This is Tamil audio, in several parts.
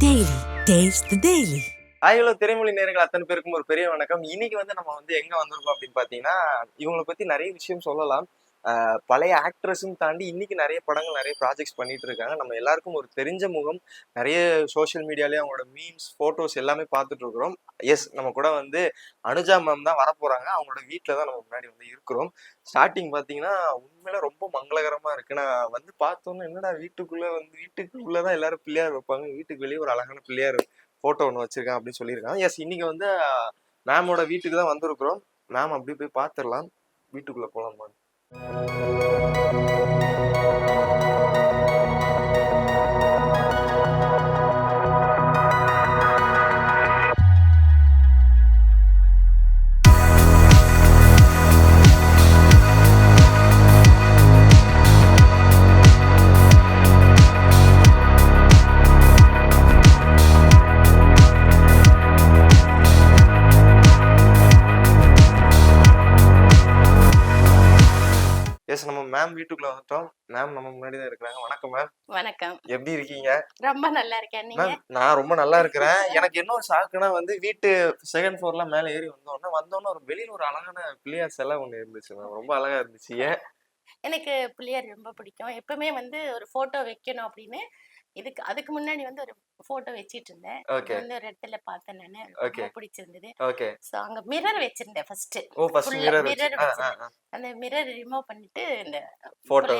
Daily taste daily Daily. திரைமொழி நேரங்கள் அத்தனை பேருக்கும் ஒரு பெரிய வணக்கம் இன்னைக்கு வந்து நம்ம வந்து எங்க வந்திருக்கோம் அப்படின்னு பாத்தீங்கன்னா இவங்களை பத்தி நிறைய விஷயம் சொல்லலாம் பழைய ஆக்ட்ரஸும் தாண்டி இன்னைக்கு நிறைய படங்கள் நிறைய ப்ராஜெக்ட்ஸ் பண்ணிட்டு இருக்காங்க நம்ம எல்லாருக்கும் ஒரு தெரிஞ்ச முகம் நிறைய சோஷியல் மீடியாலயே அவங்களோட மீம்ஸ் ஃபோட்டோஸ் எல்லாமே பார்த்துட்டு இருக்கிறோம் எஸ் நம்ம கூட வந்து அனுஜா மேம் தான் வரப்போறாங்க. அவங்களோட வீட்டில் தான் நம்ம முன்னாடி வந்து இருக்கிறோம். ஸ்டார்டிங் பார்த்தீங்கன்னா உண்மையில ரொம்ப மங்களகரமா இருக்கு. நான் வந்து பார்த்தோன்னே என்னடா வீட்டுக்குள்ள வந்து வீட்டுக்குள்ள தான் எல்லாரும் பிள்ளையார் வைப்பாங்க. வீட்டுக்கு வெளியே ஒரு அழகான பிள்ளையார் ஃபோட்டோ ஒன்று வச்சிருக்கேன் அப்படின்னு சொல்லியிருக்காங்க. எஸ் இன்னைக்கு வந்து மேமோட வீட்டுக்கு தான் வந்திருக்கிறோம். மேம் அப்படியே போய் பார்த்துடலாம். வீட்டுக்குள்ள போகலாமா Música எஸ் நம்ம மேம் வீட்டுக்குள்ள வந்துட்டோம். மேம் நம்ம முன்னாடி தான் இருக்கிறாங்க. வணக்கம் மேம் வணக்கம். எப்படி இருக்கீங்க? ரொம்ப நல்லா இருக்கேன். நீங்க? நான் ரொம்ப நல்லா இருக்கிறேன். எனக்கு என்ன ஒரு ஷாக்குனா வந்து வீட்டு செகண்ட் ஃப்ளோர்ல மேல ஏறி வந்தோடனே வந்தோடனே ஒரு வெளியில ஒரு அழகான பிள்ளையார் சிலை ஒண்ணு இருந்துச்சு மேம் ரொம்ப அழகா இருந்துச்சு. ஏன்? எனக்கு பிள்ளையார் ரொம்ப பிடிக்கும். எப்பவுமே வந்து ஒரு போட்டோ வைக்கணும் அப்படின்னு இதுக்கு அதுக்கு முன்னாடி வந்து ஒரு போட்டோ வச்சிட்டு இருந்தேன் வந்து ஒரு இடத்துல பார்த்தேன் நானு. ரொம்ப பிடிச்சிருந்தது. சோ அங்க மிரர் வச்சிருந்தேன் ஃபர்ஸ்ட் மிரர் வச்சிருந்தேன். அந்த மிரர் ரிமூவ் பண்ணிட்டு இந்த போட்டோ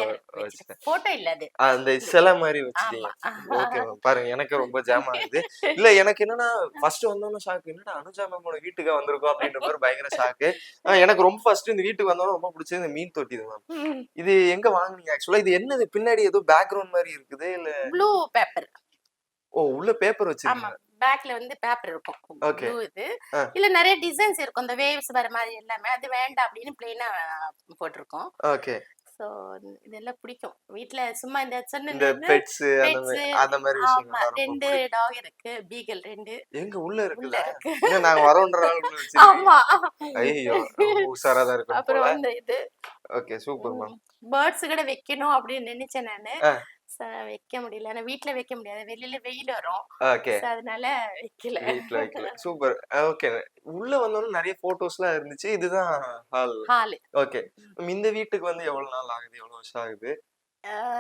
போட்டோ இல்ல அது. அந்த சிலை மாதிரி வச்சுட்டீங்க. ஆமா. ஓகே பாருங்க எனக்கு ரொம்ப ஜாம் ஆகுது. இல்ல எனக்கு என்னன்னா ஃபர்ஸ்ட் வந்தோன்னு ஷாக்கு என்னடா அனுஜா மேமோட வீட்டுக்கு வந்திருக்கோம் அப்படின்ற மாதிரி பயங்கர ஷாக்கு எனக்கு ரொம்ப ஃபர்ஸ்ட் இந்த வீட்டுக்கு வந்தோன்னு ரொம்ப பிடிச்சது இந்த மீன் தொட்டி மேம். இது எங்க வாங்குனீங்க? ஆக்சுவலா இது என்னது? பின்னாடி ஏதோ பேக்ரவுண்ட் மாதிரி இருக்குது இல்ல? ப்ளூ பேப்பர் ஓ உள்ள பேப்பர் வச்சிருக்கீங்க. பேக்ல வந்து பேப்பர் இருக்கும். இது. இல்ல நிறைய டிசைன்ஸ் இருக்கும். இந்த வேவ்ஸ் வர மாதிரி எல்லாமே. அது வேண்டாம் அப்படின்னு பிளெயினா போட்டிருக்கோம். ஓகே. சோ இதெல்லாம் பிடிக்கும். வீட்ல சும்மா இந்த இந்த சொன்ன பெட்ஸ் அந்த மாதிரி அந்த விஷயங்கள் ரெண்டு. டாக் இருக்கு பீகல் ரெண்டு. எங்க உள்ள இருக்கு. ஏன் நாங்க வரோன்ற ஆமா. ஐயோ உஷாரா தான் இருக்கும் அப்புறம் வந்து இது. ஓகே சூப்பர் மேம் பேர்ட்ஸ் கூட வைக்கணும் அப்படின்னு நினைச்சேன் நானு. வைக்க முடியல. ஆனா வீட்ல வைக்க முடியாது. வெளியில வெயில் வரும். ஓகே. அதனால வைக்கல. வீட்ல வைக்கல. சூப்பர். ஓகே. உள்ள வந்தோடனே நிறைய போட்டோஸ்லாம் இருந்துச்சு. இதுதான் ஹால் ஹாலு ஓகே. இந்த வீட்டுக்கு வந்து எவ்வளவு நாள் ஆகுது? எவ்வளவு வருஷம் ஆகுது?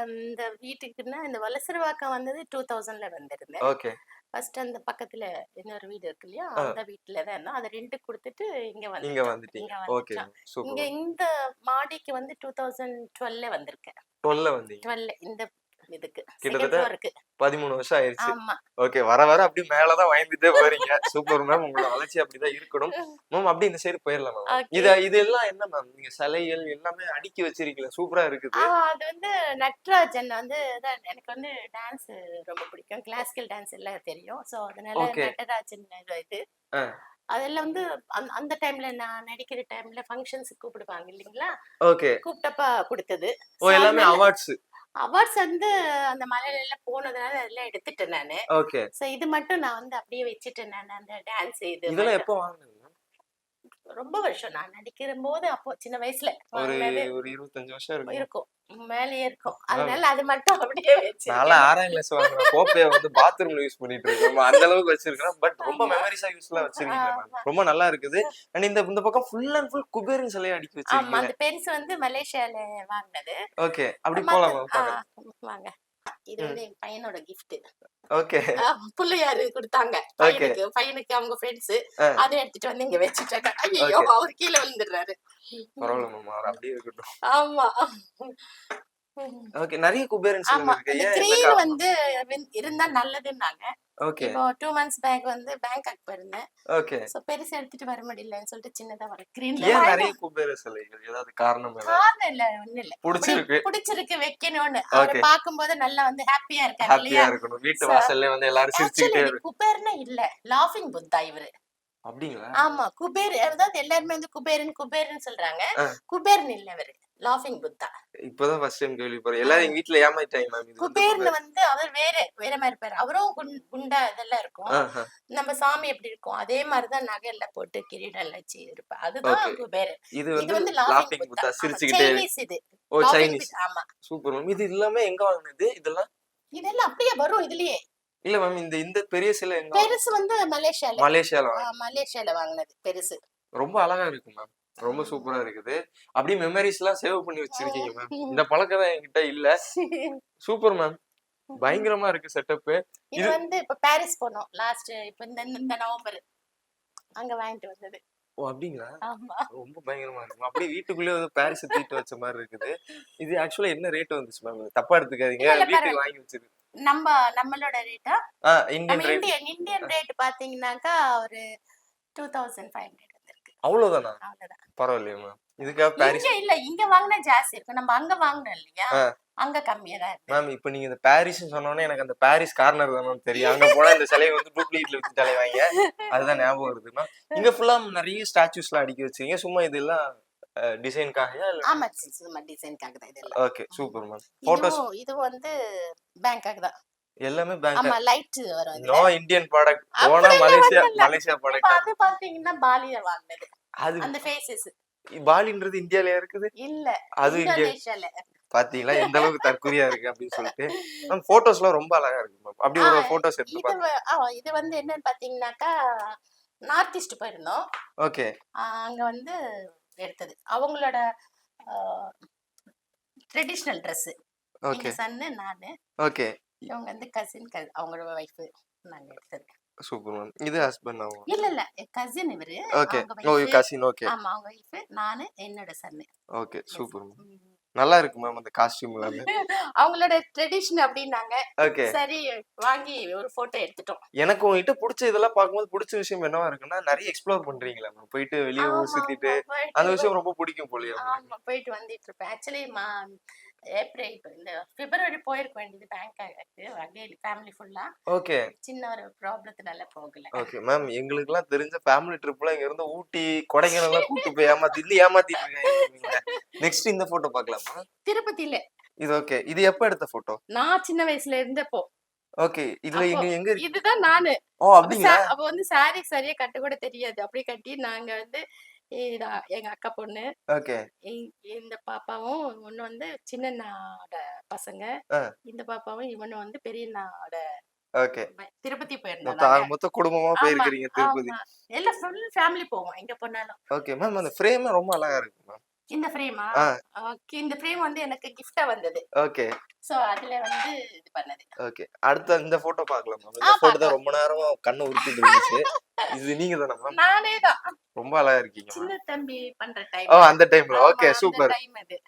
இந்த வீட்டுக்குன்னா இந்த வலசரவாக்கம் வந்தது டூ தௌசண்ட்ல வந்திருந்தேன். ஓகே. ஃபர்ஸ்ட் அந்த பக்கத்துல இன்னொரு வீடு இருக்கு இல்லையா. அந்த வீட்டுல தான் இருந்தோம். அதை ரெண்ட் கொடுத்துட்டு இங்க வந்து இங்க வந்துட்டீங்க. இங்க ஓகே. இந்த மாடிக்கு வந்து டூ தௌசண்ட் டுவெல்ல வந்திருக்கேன். டுவெல்ல வந்தீங்க. டுவெல் இந்த இதுக்கு கிட்டத்தட்ட பதிமூணு வருஷம் ஆயிருச்சு. ஓகே வர வர அப்படி மேலதான் வாங்கிட்டே போறீங்க சூப்பர் மேம் உங்களோட வளர்ச்சி அப்படிதான் இருக்கணும். மேம் அப்படி இந்த சைடு போயிடலாம் மேம். இத இது எல்லாம் என்ன மேம்? நீங்க சிலைகள் எல்லாமே அடுக்கி வச்சிருக்கீங்க. சூப்பரா இருக்குது. அது வந்து நட்ராஜன் வந்து எனக்கு வந்து டான்ஸ் ரொம்ப பிடிக்கும். கிளாசிக்கல் டான்ஸ் எல்லாம் தெரியும். சோ அதனால Okay. நட்டராஜன் இது. அதெல்லாம் வந்து அந்த டைம்ல நான் நடிக்கிற டைம்ல ஃபங்க்ஷன்ஸ் கூப்பிடுவாங்க இல்லைங்களா? ஓகே. கூப்பிட்டப்ப கொடுத்தது. ஓ எல்லாமே அவார்ட்ஸ் அவார்ட்ஸ் வந்து அந்த மலையில எல்லாம் போனதுனால அதெல்லாம் எடுத்துட்டேன் நானு ஓகே சோ இது மட்டும் நான் வந்து அப்படியே வச்சுட்டேன் நான் அந்த டான்ஸ் இது இதெல்லாம். எப்போ ma'am? ரொம்ப வருஷம். நான் நடிக்கிற போது அப்போ சின்ன வயசுல ஒரு இருபத்தஞ்சு வருஷம் இருக்கும். மேலேயே இருக்கும். அதனால அது மட்டும் அப்படியே வச்சு. நான்லாம் ஆறாம் கிளாஸ் வாங்குற கோப்பைய வந்து பாத்ரூம்ல யூஸ் பண்ணிட்டு இருக்கோம் அந்த அளவுக்கு வச்சிருக்கேன் பட் ரொம்ப. மெமரிஸா யூஸ்லாம் வச்சிருக்கீங்க ரொம்ப நல்லா இருக்குது. அண்ட் இந்த இந்த பக்கம் ஃபுல் அண்ட் ஃபுல் குபேரன் சிலையை அடுக்கி வச்சிருக்கீங்க அந்த பெருசு வந்து மலேசியால வாங்கினது. ஓகே அப்படி போலாம் வாங்க. இது வந்து என் பையனோட gift. ஓகே. பிள்ளையாரு கொடுத்தாங்க. பையனுக்கு பையனுக்கு அவங்க ஃப்ரெண்ட்ஸ். அதை எடுத்துட்டு வந்து இங்க வச்சுட்டாங்க. ஐயோ. அவர் கீழே விழுந்துடுறாரு. பரவாயில்ல மேம் அவர் அப்படியே இருக்கட்டும். ஆமா. ஓகே. நிறைய குபேரன் ஆமா. ஏன் கிரீன் வந்து இருந்தா நல்லதுன்னாங்க. ஓகே. இப்போ டூ மந்த்ஸ் பேக் வந்து பேங்காக் போயிருந்தேன். ஓகே. சோ பெருசா எடுத்துட்டு வர முடியலன்னு சொல்லிட்டு சின்னதா வர ஏன் கிரீன்ல நிறைய குபேர சிலைகள்? ஏதாவது காரணம் காரணம் இல்ல ஒண்ணு இல்ல. பிடிச்சிருக்கு. பிடிச்சிருக்கு வைக்கணும்னு. அவரை. பாக்கும்போது நல்லா வந்து ஹாப்பியா இருக்காரு ஹாப்பியா இல்லையா? இருக்கணும். வீட்டு வாசல்ல வந்து எல்லாரும் ஆக்சுவலி இருக்கு குபேர்னே இல்ல. லாஃபிங் புத்தா இவரு. அப்படிங்களா? ஆமா. குபேர் அதாவது எல்லாருமே வந்து குபேரன் குபேரன் சொல்றாங்க. குபேரன் இல்ல இவரு. லாஃபிங் புத்தா இப்பதான் ஃபர்ஸ்ட் டைம் கேள்விப்படுறேன். எல்லாரும் எங்க வீட்ல ஏமாயிட்டாங்க மேம் இது குபேர்னு வந்து அவர் வேற வேற மாதிரி இருப்பாரு அவரும் குண்- குண்டா இதெல்லாம் இருக்கும். நம்ம சாமி எப்படி இருக்கும்? அதே மாதிரிதான் நகை எல்லாம் போட்டு கிரீடம் எல்லாம் வச்சு இருப்பா. அதுதான். குபேரன் இது வந்து லாஃபிங் புத்தா சிரிச்சுக்கிட்டே இது. ஓ சைனீஸ் ஆமா. சூப்பர் மேம் இது எல்லாமே எங்க வாங்குனது இதெல்லாம்? இதெல்லாம் அப்படியே வரும் இதுலயே. இல்ல மேம் இந்த இந்த பெரிய சிலை பெருசு வந்து மலேசியால. மலேசியால மலேசியால வாங்கினது பெருசு. ரொம்ப அழகா இருக்கு மேம் ரொம்ப சூப்பரா இருக்குது. அப்படியே மெமரிஸ் எல்லாம் சேவ் பண்ணி வச்சிருக்கீங்க மேம் இந்த பழக்கம் தான் என்கிட்ட இல்ல. சூப்பர் மேம் பயங்கரமா இருக்கு செட்டப் இது வந்து இப்ப பாரிஸ் போனோம். லாஸ்ட் இப்ப இந்த இந்த நவம்பர் அங்க வாங்கிட்டு வந்தது. ஓ அப்படிங்களா? ஆமா. ரொம்ப பயங்கரமா இருக்கு. அப்படியே வீட்டுக்குள்ளே வந்து பாரிஸ் தீட்டு வச்ச மாதிரி இருக்குது. இது ஆக்சுவலா என்ன ரேட் வந்துச்சு மேம் தப்பா எடுத்துக்காதீங்க. வீட்டுக்கு வாங்கி வச்சிருக்கு நம்ம நம்மளோட ரேட்டா இந்தியன் ரேட் இந்தியன் ரேட் பாத்தீங்கன்னாக்கா ஒரு டூ தௌசண்ட் ஃபைவ் அவ்வளவுதானா? பரவாயில்லையா மேம் இதுக்காக பாரிஸ் இல்ல இங்க வாங்கினா ஜாஸ்தி இருக்கு நம்ம அங்க வாங்கினோம் இல்லையா. அங்க கம்மியா தான் மேம் இப்போ நீங்க இந்த பாரிஸ் சொன்னோன்னே எனக்கு அந்த பாரிஸ் கார்னர் தான் தெரியும். அங்க போனா இந்த சிலையை வந்து டூப்ளிகேட்ல வச்சு தலைவாங்க. அதுதான் ஞாபகம் வருது மேம் இங்க ஃபுல்லா நிறைய ஸ்டாச்சுஸ் எல்லாம் அடுக்கி வச்சிருக்கீங்க. சும்மா இதெல்லாம் டிசைனுக்காகயா இல்ல? ஆமா சும்மா டிசைனுக்காக தான் இதெல்லாம். ஓகே சூப்பர் மேம் போட்டோஸ் இது வந்து பேங்காக் தான். எல்லாமே பேங்க் ஆமா லைட் வரும். நோ இந்தியன் ப்ராடக்ட் போனா மலேசியா. மலேசியா ப்ராடக்ட் அது பாத்தீங்கன்னா பாலில வாங்கினது. அது அந்த ஃபேஸஸ் பாலின்றது இந்தியாலயா இருக்குது? இல்ல அது இங்க இந்தோனேஷியால. பாத்தீங்களா? எந்த அளவுக்கு தற்குறியா இருக்கு அப்படின்னு சொல்லிட்டு. மேம் போட்டோஸ்லாம் ரொம்ப அழகா இருக்கு மேம் அப்படி ஒரு போட்டோஸ் எடுத்து இது பாருங்க. வந்து என்னன்னு பாத்தீங்கன்னாக்கா நார்த் ஈஸ்ட் போயிருந்தோம். ஓகே. அங்க வந்து எடுத்தது. அவங்களோட ட்ரெடிஷ்னல் ட்ரெஸ் ஓகே. சன்னு நானு. ஓகே. இவங்க வந்து கசின் அவங்களோட ஒய்ஃப் நாங்க எடுத்தது சூப்பர் மேம். இது ஹஸ்பண்ட் ஆகும் இல்ல இல்ல. கசின் இவரு. ஓகே அவங்க ஓ கசின் ஓகே ஆமா அவங்க ஒய்ஃப் நானு என்னோட சன்னு ஓகே சூப்பர் மேம். நல்லா இருக்கு மேம் அந்த காஸ்டியூம் அவங்களோட ட்ரெடிஷன் அப்படின்னாங்க. ஓகே சரி வாங்கி ஒரு போட்டோ எடுத்துட்டோம். எனக்கு உங்ககிட்ட பிடிச்ச இதெல்லாம் பார்க்கும்போது பிடிச்ச விஷயம் என்னவா இருக்குன்னா நிறைய எக்ஸ்ப்ளோர் பண்றீங்களா மேம். போயிட்டு வெளியே சுத்திட்டு அந்த விஷயம் ரொம்ப பிடிக்கும் போலியா ஆமா போயிட்டு வந்துட்டு இருப்பேன். ஆக்சுவலி ஏப்ரல் இப்ப இந்த பிப்ரவரி போயிருக்க வேண்டியது பேங்காக்கு அப்படியே ஃபேமிலி ஃபுல்லா ஓகே சின்ன ஒரு ப்ராப்ளத்தினால போகல. ஓகே மேம் எங்களுக்கு எல்லாம் தெரிஞ்ச ஃபேமிலி ட்ரிப்ல இங்க இருந்து ஊட்டி கொடைக்கானல் எல்லாம் கூட்டு போய் ஏமாத்தி ஏமாத்திட்டு இருக்காங்க நெக்ஸ்ட் இந்த போட்டோ பார்க்கலாமா? திருப்பதியில. இது ஓகே இது எப்ப எடுத்த போட்டோ நான் சின்ன வயசுல இருந்தப்போ. ஓகே இதுல எங்க இருக்கு? இதுதான் நானு. ஓ அப்ப அப்படிங்களா? அப்ப வந்து சாரி சரியா கட்ட கூட தெரியாது. அப்படியே கட்டி நாங்க வந்து இதா- எங்க அக்கா பொண்ணு ஓகே. இந்த பாப்பாவும் ஒண்ணு வந்து சின்னண்ணாவோட பசங்க. இந்த பாப்பாவும் இவனும் வந்து பெரியண்ணாவோட ஓகே. திருப்பதி போயிருந்தோம் மொத்த குடும்பமா ஆமா, போயிருக்கிறீங்க திருப்பதி. எல்லாம் ஃபுல் ஃபேமிலி போவோம் எங்க போனாலும். ஓகே மேம் அந்த ஃப்ரேம் ரொம்ப அழகா இருக்கு மேம் இந்த ஃப்ரேமா ஆ. இந்த ஃப்ரேம் வந்து எனக்கு கிஃப்டா வந்தது. ஓகே. சோ அதுல வந்து இது பண்ணது. ஓகே. அடுத்த இந்த போட்டோ பார்க்கலாம் மேம் இந்த போட்டோ தான். ரொம்ப நேரமா கண்ணை உறுத்திட்டு இருந்துச்சு. இது நீங்க தானே மேம் நானே தான். ரொம்ப அழகா இருக்கீங்க சின்ன தம்பி பண்ற டைம் ஓ அந்த டைம்ல ஓகே சூப்பர். டைம் அது.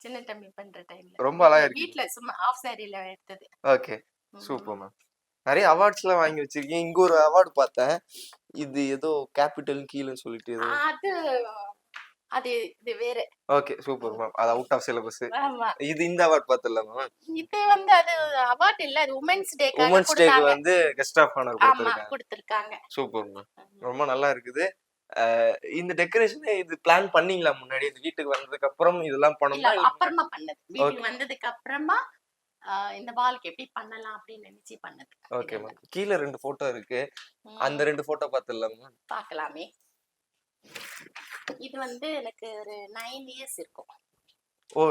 சின்ன தம்பி பண்ற டைம்ல ரொம்ப அழகா இருக்கு வீட்ல சும்மா ஆஃப் சாரில எடுத்தது. ஓகே. சூப்பர் மேம் நிறைய அவார்ட்ஸ் எல்லாம் வாங்கி வச்சிருக்கீங்க. இங்க ஒரு அவார்டு பார்த்தேன். இது ஏதோ கேபிட்டல் கீழே சொல்லிட்டு அது அது இது வேற. Okay super ma'am. அது அவுட் ஆஃப் சிலபஸ் இது இந்த அவார்ட் பார்த்தல மேம்? இது வந்து அது அவார்ட் இல்ல அது உமன்ஸ் டேக்காக உமன்ஸ் டேக்கு வந்து கெஸ்ட் ஆஃப் ஆனர் கொடுத்துருக்காங்க. Super ma'am. ரொம்ப நல்லா இருக்குது. இந்த டெக்கரேஷன் இது பிளான் பண்ணீங்களா முன்னாடி? இந்த வீட்டுக்கு வந்ததுக்கு அப்புறம் இதெல்லாம் இல்ல- அப்புறமா பண்ணது. வீட்டுக்கு வந்ததுக்கு அப்புறமா இந்த வால்க்கு எப்படி பண்ணலாம் அப்படின்னு நினைச்சு பண்ணது. Okay ma'am. கீழே ரெண்டு போட்டோ இருக்கு. அந்த ரெண்டு போட்டோ பார்த்துடலாம் மேம்? பார்க்கலாமே இது வந்து எனக்கு ஒரு நைன் இயர்ஸ் இருக்கும். ஓ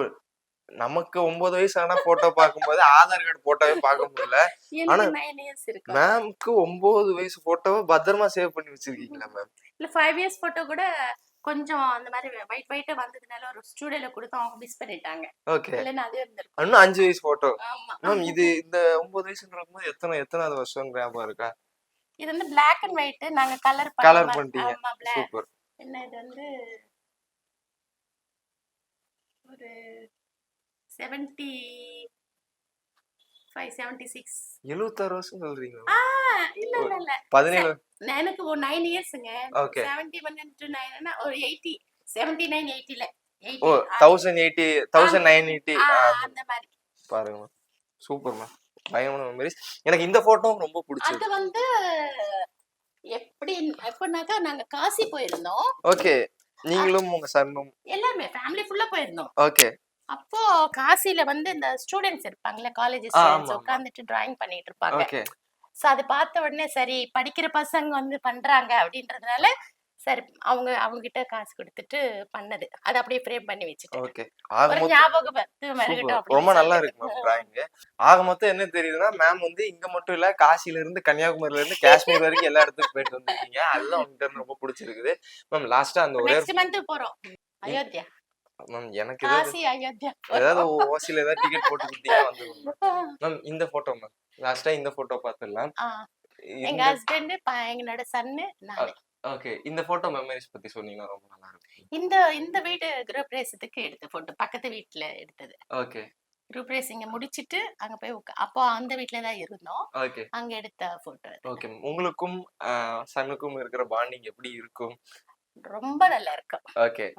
நமக்கு ஒன்பது வயசு ஆனா போட்டோ பார்க்கும்போது ஆதார் கார்டு போட்டோவே பார்க்க முடியல. ஆனா- மேம்க்கு ஒன்பது வயசு போட்டோவை பத்திரமா சேவ் பண்ணி வச்சிருக்கீங்களா மேம் இல்ல ஃபைவ் இயர்ஸ் போட்டோ கூட கொஞ்சம் அந்த மாதிரி ஒயிட் ஒயிட்டா வந்ததுனால ஒரு ஸ்டூடியோல கொடுத்தோம் அவங்க மிஸ் பண்ணிட்டாங்க. ஓகே இல்லைன்னா அதே இருந்திருக்கும். இன்னும் அஞ்சு வயசு போட்டோ ஆமா மேம் இது இந்த ஒன்பது வயசுன்ற போது எத்தனை எத்தனாவது வருஷம் ஞாபகம் இருக்கா? இது வந்து பிளாக் அண்ட் ஒயிட் நாங்க கலர் Colour பண்ணிட்டீங்க. சூப்பர் இது வந்து ஒரு செவன்டி ஃபைவ் செவன்டி சிக்ஸ் எழுபத்தாறு வருஷம் சொல்றீங்க இல்ல இல்ல இல்ல. பதினேழு எனக்கு ஒரு நைன் இயர்ஸ்ங்க ஓகே செவன்டி ஒன் நைன் ஒரு எயிட்டி செவன்டி நைன் எயிட்டில ஓ thousand eighty thousand nine eighty அந்த மாதிரி. பாருங்க சூப்பர் மேம் பயங்கரமான மெமரிஸ் எனக்கு இந்த போட்டோ ரொம்ப பிடிச்சது அது வந்து எப்படி எப்படின்னாக்கா நாங்க காசி போயிருந்தோம். ஓகே. நீங்களும் உங்க சன்னும். எல்லாமே ஃபேமிலி ஃபுல்லா போயிருந்தோம். ஓகே. அப்போ காசில வந்து இந்த ஸ்டூடெண்ட்ஸ் இருப்பாங்கல்ல காலேஜ் ஸ்டூடெண்ட்ஸ். உட்காந்துட்டு டிராயிங் பண்ணிட்டு இருப்பாங்க. சோ அதை பார்த்த உடனே சரி படிக்கிற பசங்க வந்து பண்றாங்க அப்படின்றதுனால சரி அவங்க அவங்க கிட்ட காசு கொடுத்துட்டு பண்ணது. அதை அப்படியே ஃப்ரேம் பண்ணி வச்சுட்டேன் ஓகே. ஞாபகம் ரொம்ப நல்லா. இருக்கு மேம் டிராயிங் ஆக மொத்தம் என்ன தெரியுதுன்னா மேம் வந்து இங்க மட்டும் இல்ல காசில இருந்து கன்னியாகுமரியில இருந்து காஷ்மீர் வரைக்கும் எல்லா இடத்துக்கும் போயிட்டு வந்திருக்கீங்க. அதுதான் உங்ககிட்ட ரொம்ப பிடிச்சிருக்குது. மேம் லாஸ்டா அந்த ஒரே மந்த் போறோம். அயோத்தியா. மேம் எனக்கு ஏதாவது ஓசில ஏதாவது டிக்கெட் போட்டு கொடுத்தீங்கன்னா வந்துருவோம் மேம். இந்த போட்டோ மேம். லாஸ்டா இந்த போட்டோ பார்த்துடலாம். எங்க ஹஸ்பண்ட் எங்களோட சன்னு நானு. ஓகே. இந்த போட்டோ மெமரிஸ் பத்தி சொன்னீங்கன்னா ரொம்ப நல்லா இருக்கும் இந்த இந்த வீடு குரூப்ரேசத்துக்கு எடுத்த போட்டோ பக்கத்து வீட்ல எடுத்தது. ஓகே. குரூப்ரேஸ் இங்க முடிச்சிட்டு அங்க போய் அப்போ அந்த வீட்ல தான் இருந்தோம். ஓகே. அங்க எடுத்த போட்டோ ஓகே. உங்களுக்கும் சன்னுக்கும் இருக்கிற பாண்டிங் எப்படி இருக்கும்? ரொம்ப நல்லா இருக்கும். ஓகே.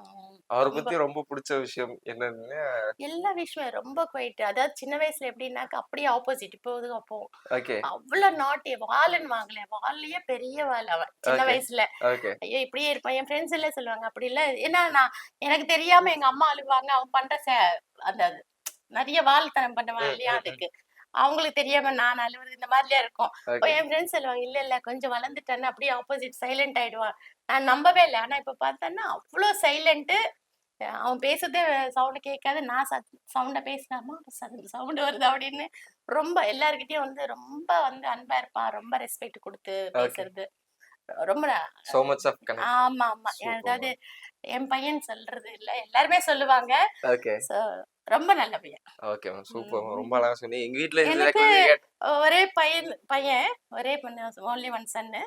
அவரை ரொம்ப- பத்தி ரொம்ப பிடிச்ச விஷயம் என்னன்னு? எல்லா விஷயம் ரொம்ப குவைட் அதாவது சின்ன வயசுல எப்படின்னாக்கா அப்படியே ஆப்போசிட் இப்போ இது அப்போ. ஓகே. அவ்வளவு நாட்டி வாலன் வாங்கல. வால்லயே பெரிய வால் அவன் சின்ன. வயசுல. ஓகே. ஐயோ இப்படியே இருப்பான். என் ஃப்ரெண்ட்ஸ் எல்லாம் சொல்லுவாங்க அப்படி இல்ல. ஏன்னா நான் எனக்கு தெரியாம எங்க அம்மா அழுவாங்க. அவன் பண்ற அந்த நிறைய வால்தனம் பண்ணுவான் இல்லையா. அதுக்கு. அவங்களுக்கு தெரியாம நான் அழுவுறது இந்த மாதிரிலாம் இருக்கும். என் ஃப்ரெண்ட்ஸ் சொல்லுவாங்க இல்ல இல்ல கொஞ்சம் வளர்ந்துட்டேன்னு அப்படியே ஆப்போசிட் சைலண்ட் ஆயிடுவான் நான் நம்பவே இல்லை. ஆனா இப்ப பார்த்தேன்னா அவ்வளோ சைலண்ட் அவன் பேசுறதே சவுண்ட் கேட்காது. நான் சவுண்ட பேசினாமா? சவுண்ட் வருது அப்படின்னு ரொம்ப எல்லார்கிட்டயும் வந்து ரொம்ப வந்து அன்பா இருப்பான். ரொம்ப ரெஸ்பெக்ட் கொடுத்து பேசுறது. ரொம்ப ஆமா ஆமா. அதாவது என் பையன் சொல்றது இல்ல எல்லாருமே சொல்லுவாங்க. ரொம்ப நல்ல பையன். Okay ma'am. சூப்பர். ரொம்ப அழகா சொன்னீங்க. எங்க வீட்ல எனக்கு ஒரே பையன் பையன். ஒரே ஓன்லி ஒன் சன்னு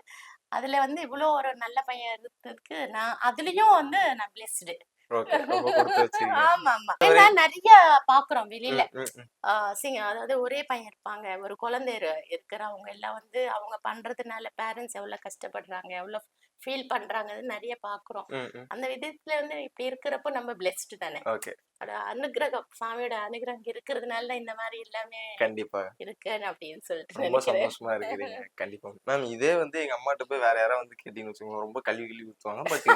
அதுல வந்து இவ்வளோ ஒரு நல்ல பையன் இருந்ததுக்கு நான் அதுலயும் வந்து நான் பிளெஸ்டு நிறைய பாக்குறோம் வெளியில. அதாவது ஒரே பையன் இருப்பாங்க. ஒரு குழந்தை இரு- இருக்கிறவங்க எல்லாம் வந்து அவங்க பண்றதுனால பேரண்ட்ஸ் எவ்வளவு கஷ்டப்படுறாங்க எவ்வளவு ஃபீல் பண்றாங்கன்னு நிறைய பாக்குறோம். அந்த விதத்துல வந்து இப்படி இருக்கிறப்போ நம்ம பிளெஸ்டு தானே. அனுகிரகம் சாமியோட அனுகிரகம் இருக்கிறதுனால தான் இந்த மாதிரி எல்லாமே கண்டிப்பா. இருக்கு அப்படின்னு சொல்லிட்டு ரொம்ப சந்தோஷமா இருக்கிறீங்க. கண்டிப்பா. மேம் இதே வந்து எங்க அம்மாட்ட போய் வேற யாராவது வந்து கேட்டீங்கன்னு வச்சுக்கோங்க ரொம்ப கல்வி கிளி ஊத்துவாங்க. பட்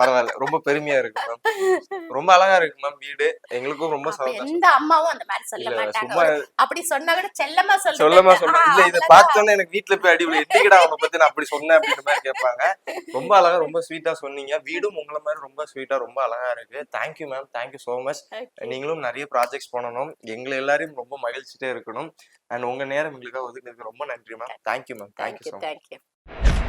பரவாயில்ல. ரொம்ப பெருமையா இருக்கு மேம் ரொம்ப அழகா இருக்கு மேம் வீடு. எங்களுக்கும் ரொம்ப சந்தோஷம். எந்த அம்மாவும் அந்த மாதிரி சொல்ல மாட்டாங்க. அப்படி சொன்னா கூட செல்லமா சொல்றது சொல்லமா சொல்ல இல்ல இத. பார்த்தோன்னே எனக்கு வீட்ல போய் அடிபடி என்னைக்குடா அவனை பத்தி நான் அப்படி சொன்னேன்? அப்படின்ற மாதிரி கேட்பாங்க. ரொம்ப அழகா ரொம்ப ஸ்வீட்டா சொன்னீங்க. வீடும் உங்களை மாதிரி ரொம்ப ஸ்வீட்டா ரொம்ப அழகா இருக்கு. Thank you ma'am thank you so much Okay. நீங்களும் நிறைய ப்ராஜெக்ட்ஸ் பண்ணணும். எங்களை எல்லாரையும் ரொம்ப மகிழ்ச்சிட்டே இருக்கணும். அண்ட் உங்க நேரம் எங்களுக்காக ஒதுக்குறதுக்கு ரொம்ப நன்றி ma'am thank you ma'am Thank thank you